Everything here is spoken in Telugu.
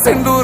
hacen dudar.